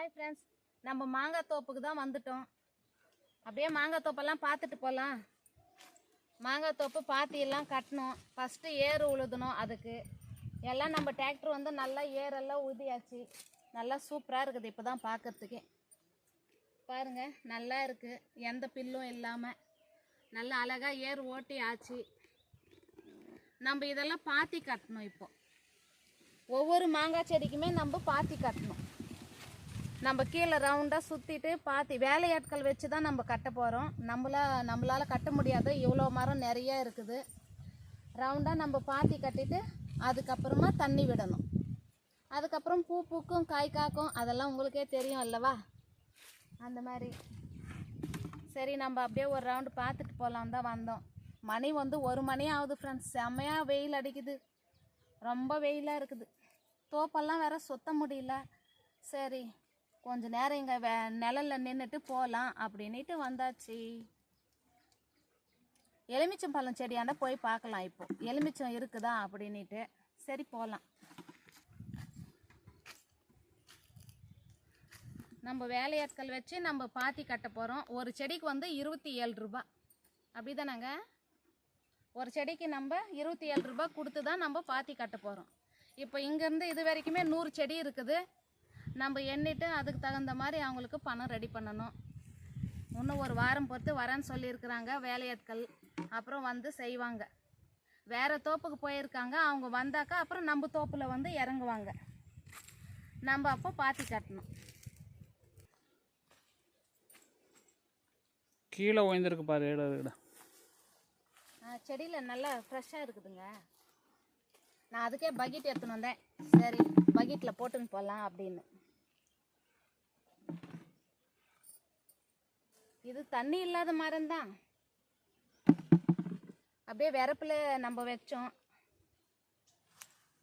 Hi friends நம்ம மாங்காய் தோப்புக்கு தான் வந்துட்டோம். அப்படியே மாங்காய் தோப்பெல்லாம் பார்த்துட்டு போகலாம் மாங்காய் தோப்பு பாத்தியெல்லாம் கட்டணும். ஃபஸ்ட்டு ஏறு உழுதணும் அதுக்கு. எல்லாம் நம்ம டிராக்டர் வந்து நல்லா ஏரெல்லாம் உதியாச்சு நல்லா சூப்பராக இருக்குது இப்போ தான் பார்க்கறதுக்கே. பாருங்க நல்லா இருக்குது எந்த பில்லும் இல்லாமல் நல்லா அழகாக ஏர் ஓட்டி ஆச்சு. நம்ம இதெல்லாம் பாத்தி கட்டணும் இப்போ. ஒவ்வொரு மாங்காய் செடிக்குமே நம்ம பாத்தி கட்டணும். நம்ம கீழே ரவுண்டாக சுற்றிட்டு பாத்தி வேலையாட்கள் வச்சு தான் நம்ம கட்ட போகிறோம் நம்மளா நம்மளால் கட்ட முடியாது இவ்வளோ மரம் நிறையா இருக்குது. ரவுண்டாக நம்ம பாத்தி கட்டிட்டு அதுக்கப்புறமா தண்ணி விடணும். அதுக்கப்புறம் பூ பூக்கும் காய் காக்கும் அதெல்லாம் உங்களுக்கே தெரியும் அல்லவா? அந்த மாதிரி. சரி நம்ம அப்படியே ஒரு ரவுண்டு பார்த்துட்டு போகலாம் தான் வந்தோம். மணி வந்து ஒரு மணி ஆகுது ஃப்ரெண்ட்ஸ் செம்மையாக வெயில் அடிக்குது. ரொம்ப வெயிலாக இருக்குது. தோப்பெல்லாம் வேற சுத்த முடியல. சரி கொஞ்ச நேரம் இங்கே வே நிழலில் நின்றுட்டு போகலாம் அப்படின்ட்டு வந்தாச்சு. எலுமிச்சம் பழம் செடியாண்ட போய் பார்க்கலாம் இப்போ. எலுமிச்சம் இருக்குதா அப்படின்ட்டு சரி போகலாம் நம்ம வேலையாட்கள் வச்சு நம்ம பாத்தி கட்ட போகிறோம் ஒரு செடிக்கு வந்து இருபத்தி ஏழு ரூபா அப்படி தானாங்க ஒரு செடிக்கு நம்ம இருபத்தி ஏழு ரூபா கொடுத்து தான் நம்ம பாத்தி கட்ட போகிறோம் இப்போ இங்கேருந்து இது வரைக்குமே நூறு செடி இருக்குது. நம்ம எண்ணிட்டு அதுக்கு தகுந்த மாதிரி அவங்களுக்கு பணம் ரெடி பண்ணணும். இன்னும் ஒரு வாரம் பொறுத்து வரேன்னு சொல்லியிருக்கிறாங்க வேலையாட்கள். அப்புறம் வந்து செய்வாங்க. வேறு தோப்புக்கு போயிருக்காங்க. அவங்க வந்தாக்கா அப்புறம் நம்ம தோப்பில் வந்து இறங்குவாங்க. நம்ம அப்போ பாத்தி கட்டணும். கீழே ஓய்ந்திருக்கு பாரு இட இட செடியில் நல்லா ஃப்ரெஷ்ஷாக இருக்குதுங்க. நான் அதுக்கே பக்கெட் எடுத்துன்னு வந்தேன். சரி பக்கெட்டில் போட்டுன்னு போகலாம் அப்படின்னு. இது தண்ணி இல்லாத மரம் தான். அப்படியே விரப்பில் நம்ம வச்சோம்.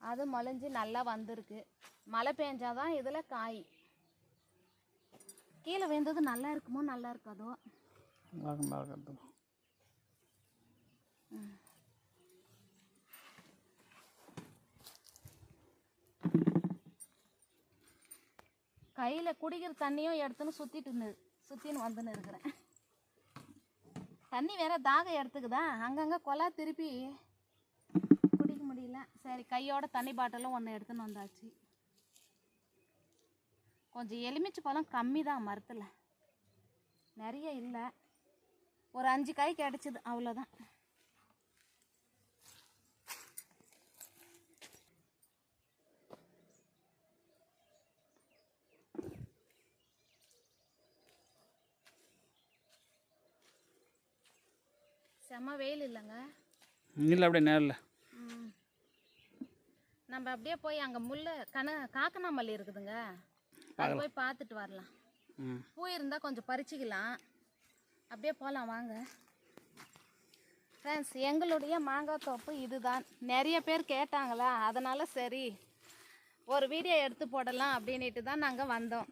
அது முளைஞ்சி நல்லா வந்திருக்கு. மழை பெஞ்சாதான் இதில் காய். கீழே விழுந்தது நல்லா இருக்குமோ நல்லா இருக்காதோ? கையில் குடிக்கிற தண்ணியும் எடுத்துன்னு சுற்றிட்டு இருந்தது. சுற்றின்னு வந்துன்னு இருக்கிறேன். தண்ணி வேற தாகம் எடுத்துக்குதா? அங்கங்கே கொலா திருப்பி குடிக்க முடியல. சரி கையோட தண்ணி பாட்டிலும் ஒன்று எடுத்துன்னு வந்தாச்சு. கொஞ்சம் எலுமிச்சை பழம் கம்மி தான் மரத்தில். நிறைய இல்லை. ஒரு அஞ்சு காய் கிடச்சிது அவ்வளோதான் செம்ம வெயில் இல்லைங்க. இல்லை அப்படியே நேரில். நம்ம அப்படியே போய் அங்கே முல்லை கன காக்கனாமல்லி இருக்குதுங்க. அது போய் பார்த்துட்டு வரலாம். பூ இருந்தால் கொஞ்சம் பறிச்சுக்கலாம். அப்படியே போகலாம் வாங்க. ஃப்ரெண்ட்ஸ் எங்களுடைய மாங்காய் தோப்பு இதுதான். நிறைய பேர் கேட்டாங்களா அதனால் சரி ஒரு வீடியோ எடுத்து போடலாம் அப்படின்ட்டு தான் நாங்கள் வந்தோம்.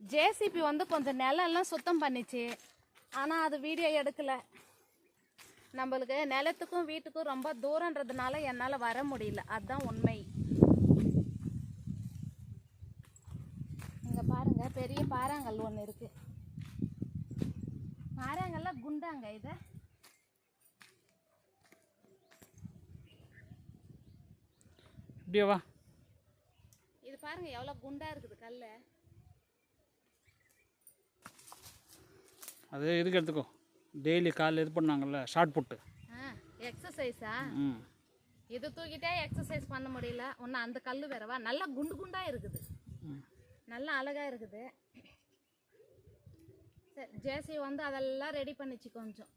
ஜேசிபி வந்து கொஞ்சம் நிலம்லாம் சுத்தம் பண்ணிச்சு. ஆனால் அது வீடியோ எடுக்கலை. நம்மளுக்கு நிலத்துக்கும் வீட்டுக்கும் ரொம்ப தூரன்றதுனால என்னால் வர முடியல. அதுதான் உண்மை. இங்கே பாருங்க பெரிய பாறாங்கல் ஒன்று இருக்கு. பாறாங்கல்லாம் குண்டாங்க இது? இது பாருங்க எவ்வளோ குண்டா இருக்குது கல் அது இதுக்கு எடுத்துக்கோ. டெய்லி காலைல இது பண்ணாங்கல்ல ஷார்ட் புட்டு. ஆ எக்ஸசைஸா இது தூக்கிட்டே எக்ஸசைஸ் பண்ண முடியல. ஒன்று அந்த கல் வேறவா நல்லா குண்டு குண்டா இருக்குது. நல்லா அழகா இருக்குது. சரி ஜேசி வந்து அதெல்லாம் ரெடி பண்ணிச்சு கொஞ்சம்.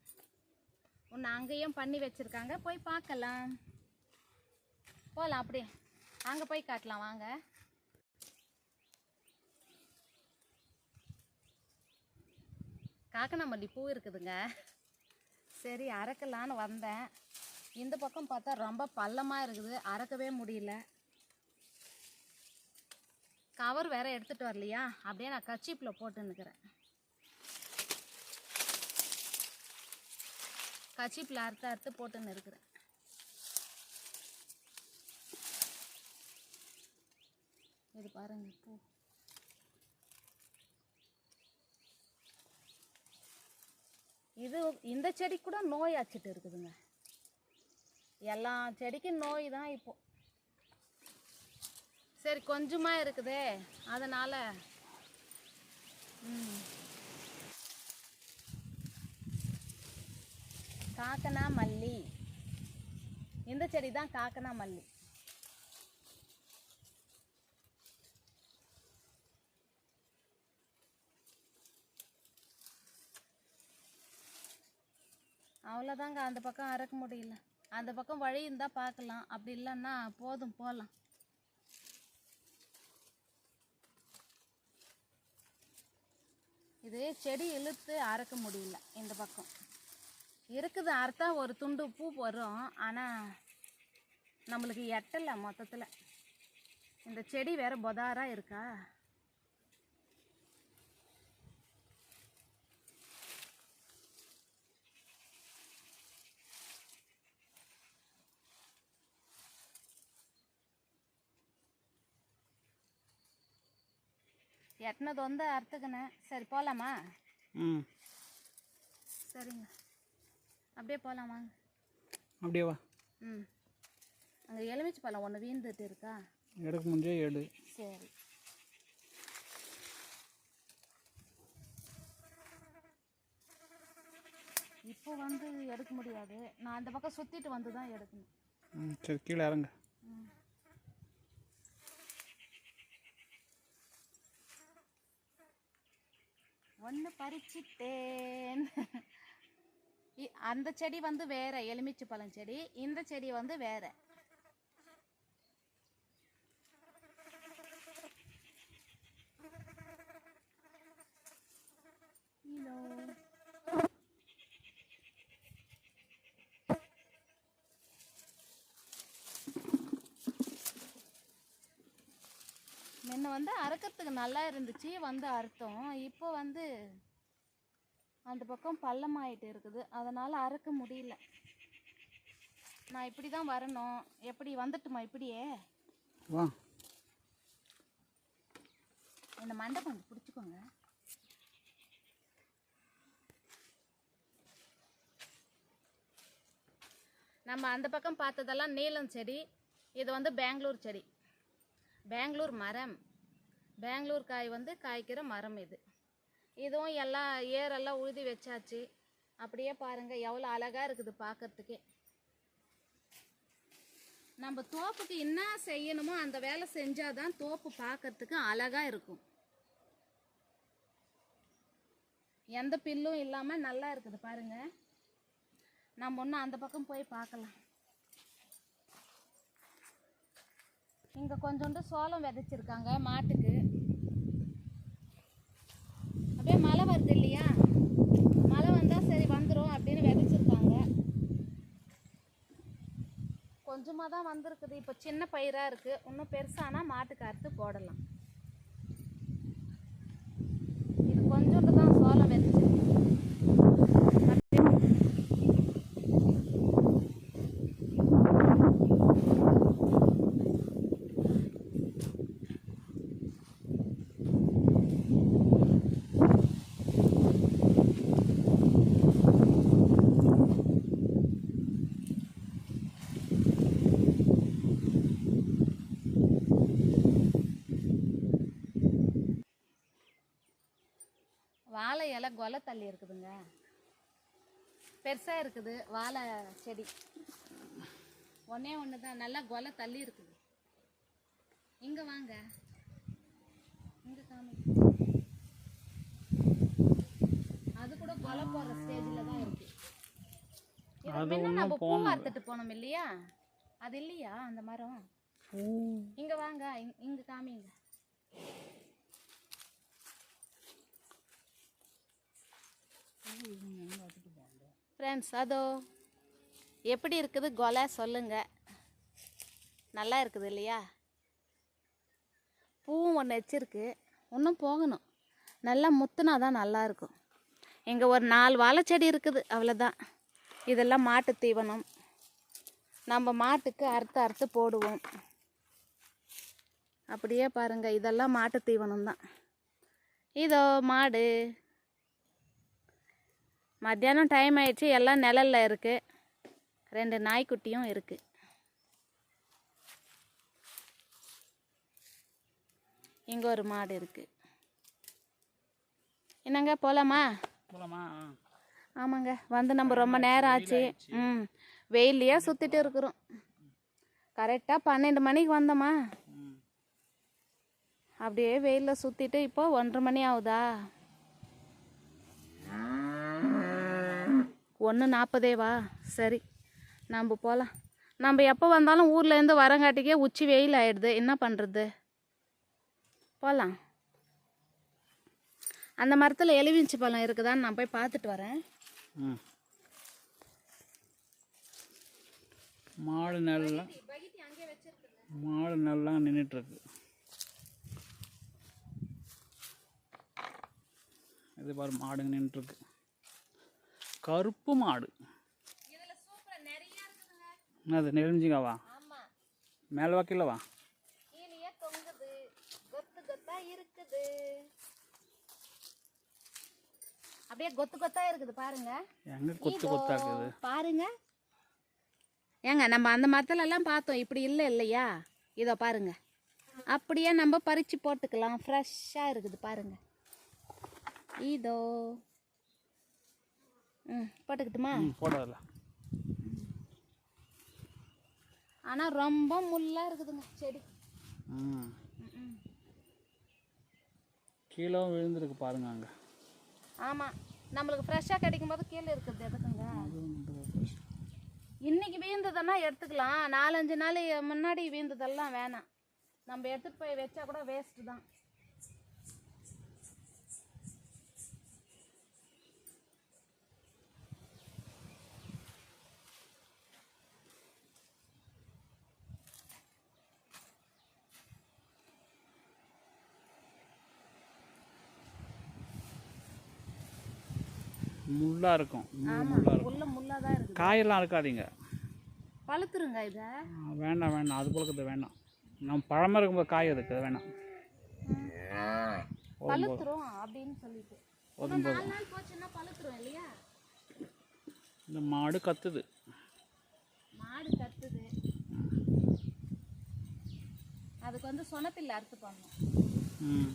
ஒன்று அங்கேயும் பண்ணி வச்சுருக்காங்க. போய் பார்க்கலாம். போகலாம் அப்படியே. அங்கே போய் காட்டலாம். வாங்க. காக்கனாமல்லி பூ இருக்குதுங்க. சரி அறக்கலான்னு வந்தேன். இந்த பக்கம் பார்த்தா ரொம்ப பள்ளமாக இருக்குது. அறக்கவே முடியல. கவர் வேற எடுத்துகிட்டு வரலையா? அப்படியே நான் கச்சிப்பில் போட்டு கச்சிப்பில் அறுத்து அறுத்து போட்டுன்னு இருக்கிறேன் இது பாருங்கள் பூ. இது இந்த செடி கூட நோய் அச்சிட்டு இருக்குதுங்க. எல்லா செடிக்கும் நோய் தான் இப்போ. சரி கொஞ்சமாக இருக்குதே. அதனால் ம். காக்கனா மல்லி. இந்த செடி தான் காக்கனா மல்லி. அவ்வளோதாங்க அந்த பக்கம் அறக்க முடியல. அந்த பக்கம் வழி இருந்தால் பார்க்கலாம். அப்படி இல்லைன்னா போதும் போகலாம் இது செடி இழுத்து அறுக்க முடியல. இந்த பக்கம். இருக்குது அறுத்தா ஒரு துண்டு பூ வரும். ஆனால் நம்மளுக்கு எட்டலை மொத்தத்தில். இந்த செடி வேறு பொதாராக இருக்கா? எட்டினது வந்து அறுத்துக்கினேன் சரி போகலாமா ம். சரிங்க. அப்படியே போகலாம் அப்படியே வா. ம். அங்கே எலுமிச்சை பழம் ஒன்று வீழ்ந்துட்டு இருக்கா? எடுக்க முடிஞ்சே எடு. சரி. இப்போ வந்து எடுக்க முடியாது. நான் அந்த பக்கம் சுற்றிட்டு வந்து தான் எடுக்கணும். ம் சரி கீழே இறங்க. ஒன்று பறிச்சிட்டேன். அந்த செடி வந்து வேறு எலுமிச்சை பழம் செடி. இந்த செடி வந்து வேறு இதோ. முன்ன வந்து அறுக்கிறதுக்கு நல்லா இருந்துச்சு வந்து அறுத்தோம். இப்போ வந்து அந்த பக்கம் பள்ளமாயிட்டு இருக்குது. அதனால் அறுக்க முடியல. நான் இப்படி தான் வரணும். எப்படி வந்துட்டுமா இப்படியே? வா. இந்த மண்டை கொஞ்சம் பிடிச்சிக்கோங்க. நம்ம அந்த பக்கம் பார்த்ததெல்லாம் நீலம் செடி இது வந்து பெங்களூர் செடி. பெங்களூர் மரம். பெங்களூர் காய் வந்து காய்க்கிற மரம் இது. இதுவும் எல்லாம் ஏரெல்லாம் உழுதி வச்சாச்சு. அப்படியே பாருங்கள் எவ்வளோ அழகாக இருக்குது பார்க்கறதுக்கே நம்ம தோப்புக்கு என்ன செய்யணுமோ அந்த வேலை செஞ்சாதான் தோப்பு பார்க்கறதுக்கு அழகாக இருக்கும். எந்த பில்லும் இல்லாமல் நல்லா இருக்குது பாருங்கள் நம்ம ஒன்றும் அந்த பக்கம் போய் பார்க்கலாம். இங்க கொஞ்சோண்டு சோளம் விதைச்சிருக்காங்க மாட்டுக்கு. அப்படியே மழை வருது இல்லையா? மழை வந்தா சரி வந்துடும் அப்படின்னு விதைச்சிருக்காங்க. கொஞ்சமாக தான் வந்திருக்குது. இப்போ சின்ன பயிராக இருக்குது இன்னும் பெருசானா மாட்டுக்கு அறுத்து போடலாம் இது கொஞ்சோண்டு தான் சோளம் விதைச்சிருக்கு வாழை இலை கொலை தள்ளி இருக்குதுங்க. பெருசாக இருக்குது வாழை செடி. ஒன்றே ஒன்று தான் நல்லா கொலை தள்ளி இருக்குது. இங்கே வாங்க. இங்கே காமி. அது கூட கொலை போடுற ஸ்டேஜில் தான் இருக்கு. நம்ம பூ. அறுத்துட்டு போனோம் இல்லையா? அது இல்லையா அந்த மரம்? இங்க வாங்க இங்க காமிங்க. ஃப்ரெண்ட்ஸ் அதோ எப்படி இருக்குது கொலை சொல்லுங்கள் நல்லா இருக்குது இல்லையா? பூவும் ஒன்று வச்சிருக்கு. இன்னும் போகணும். நல்லா முத்துனா தான் நல்லா இருக்கும். இங்கே ஒரு நாலு வாழைச்செடி இருக்குது அவ்வளோதான் இதெல்லாம் மாட்டு தீவனம். நம்ம மாட்டுக்கு அறுத்து அறுத்து போடுவோம். அப்படியே பாருங்கள் இதெல்லாம் மாட்டு தீவனம் தான். இதோ மாடு. மத்தியானம் டைம் ஆயிடுச்சு எல்லாம் நிழல்ல இருக்கு. ரெண்டு நாய்க்குட்டியும் இருக்கு. இங்கே ஒரு மாடு இருக்கு. என்னங்க போலாமா? ஆமாங்க வந்து நம்ம ரொம்ப நேரம் ஆச்சு. ம் வெயிலையே சுற்றிட்டு இருக்கிறோம். கரெக்டாக பன்னெண்டு மணிக்கு வந்தோமா? அப்படியே வெயிலில் சுற்றிட்டு இப்போ ஒன்றரை மணி ஆகுதா? ஒன்று நாற்பதேவா சரி நம்ம போகலாம் நம்ம எப்போ வந்தாலும் ஊர்லேருந்து வரங்காட்டிக்கே உச்சி வெயில் ஆயிடுது. என்ன பண்ணுறது போகலாம் அந்த மரத்தில் எலுமிச்சி பழம் இருக்குதான்னு நான் போய் பார்த்துட்டு வரேன். ம். மாடு நல்லா மாடு நல்லா நின்றுட்டுருக்கு இது பாரு மாடுங்க நின்றுட்டுருக்கு கருப்பு மாடு. அது நெருஞ்சிங்கவா மேலே வா கீழே வா. கீழேயே தொங்குது. கொத்து கொத்தா இருக்குது. அப்படியே கொத்து கொத்தா இருக்குது பாருங்க. எங்கே கொத்து கொத்தா இருக்குது? பாருங்க. ஏங்க நம்ம அந்த மரத்துல எல்லாம் பார்த்தோம். இப்படி இல்லை இல்லையா? இதோ பாருங்க. அப்படியே நம்ம பறிச்சு போட்டுக்கலாம். ஃப்ரெஷ்ஷாக இருக்குது பாருங்க. இதோ. ம் போட்டுக்கிட்டுமா? ம் போடாதல ஆனால் ரொம்ப முள்ளாக இருக்குதுங்க செடி. கீழே விழுந்திருக்கு பாருங்க அங்கே. ஆமாம் நம்மளுக்கு ஃப்ரெஷ்ஷாக கிடைக்கும் போது கீழே இருக்குது எதுக்குங்க? இன்னைக்கு வீழ்ந்ததென்னா எடுத்துக்கலாம். நாலஞ்சு நாள் முன்னாடி வீழ்ந்ததெல்லாம் வேணாம். நம்ம எடுத்துகிட்டு போய் வச்சா கூட வேஸ்ட்டு தான். முள்ளாக இருக்கும். முள்ளாக இருக்கும். காயெல்லாம் இருக்காதீங்க பழுத்துருங்க இதை. வேண்டாம் வேண்டாம். அது போலக்கிறது வேண்டாம். நம்ம பழமாக இருக்கும்போது காய் இருக்குது வேணாம் பழுத்துரும் அப்படின்னு சொல்லிட்டு. நாள் போச்சுன்னா பழுத்துரும் இல்லையா? இந்த மாடு கத்துது. மாடு கத்துது. அதுக்கு வந்து சொனப்பில்லை அறுத்து பண்ணணும் ம்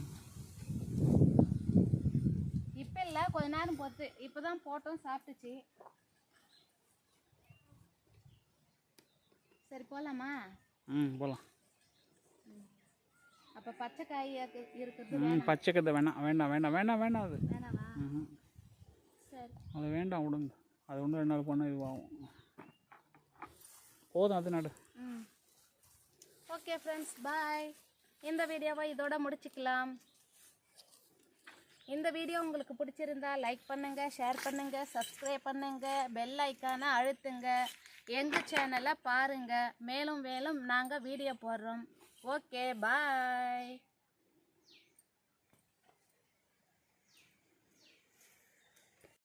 இப்போ இல்லை கொஞ்ச நேரம் பொறுத்து. இப்போ தான் போட்டோம் சாப்பிட்டுச்சு. சரி போகலாமா ம் போகலாம் அப்போ பச்சை காய் இருக்கு- இருக்கிறது ம் பச்சை கதை வேணாம் வேண்டாம் வேண்டாம் வேண்டாம் வேண்டாம் அது. ம் சரி. அது வேண்டாம் விடுங்க. அது ஒன்று ரெண்டு நாள் பண்ணால் இதுவாகும். போதும் அது நடு. ம். ஓகே ஃப்ரெண்ட்ஸ் பாய் இந்த வீடியோவை இதோட முடிச்சுக்கலாம். இந்த வீடியோ உங்களுக்கு பிடிச்சிருந்தா லைக் பண்ணுங்கள் ஷேர் பண்ணுங்கள் சப்ஸ்கிரைப் பண்ணுங்கள் பெல் ஐக்கானை அழுத்துங்க. எங்கள் சேனலை பாருங்கள் மேலும் மேலும் நாங்கள் வீடியோ போடுறோம். Okay bye